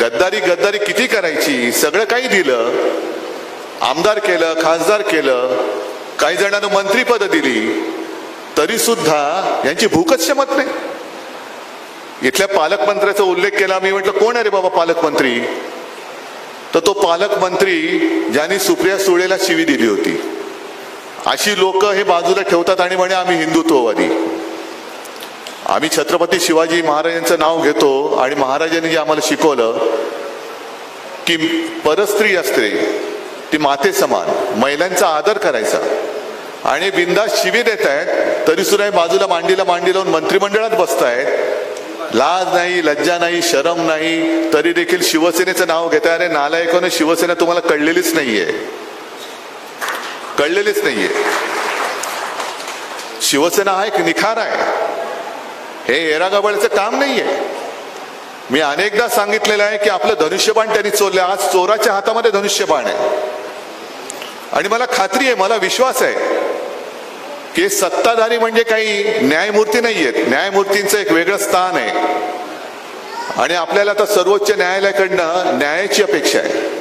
गद्दारी गद्दारी किती करायची? सगळं काही दिलं. आमदार केलं खासदार केलं काही जणांना मंत्रीपद दिली. तरी सुद्धा यांची भूकच शमत नाही. इथल्या पालकमंत्र्याचा उल्लेख केला मी म्हटलं कोण आहे रे बाबा पालकमंत्री? तर तो पालकमंत्री ज्यांनी सुप्रिया सुळेला शिवी दिली होती. अशी लोक हे बाजूला ठेवतात आणि म्हणे आम्ही हिंदुत्ववादी. आम्ही छत्रपती शिवाजी महाराजांचं नाव घेतो आणि महाराजांनी जे आम्हाला शिकवलं की परस्त्री असते ती माते समान महिलांचा आदर करायचा. आणि बिंदा शिवी देत आहेत तरी सुद्धा बाजूला मांडीला मांडी लावून मंत्रिमंडळात बसतायत. लाज नाही लज्जा नाही शरम नाही तरी देखील शिवसेनेचं नाव घेताय. अरे नालायकोने शिवसेना तुम्हाला कळलेलीच नाहीये. कळलेलीच नाहीये. शिवसेना हा एक निखार आहे. हे एरागबळचं काम नाहीये. मी अनेकदा सांगितलेलं आहे की आपलं धनुष्यबाण त्यांनी चोरलं. आज चोराच्या हातामध्ये धनुष्यबाण आहे. आणि मला खात्री आहे मला विश्वास आहे की सत्ताधारी म्हणजे काही न्यायमूर्ती नाही आहेत न्यायमूर्तींचं एक वेगळं स्थान आहे. आणि आपल्याला आता सर्वोच्च न्यायालयाकडनं न्यायाची अपेक्षा आहे.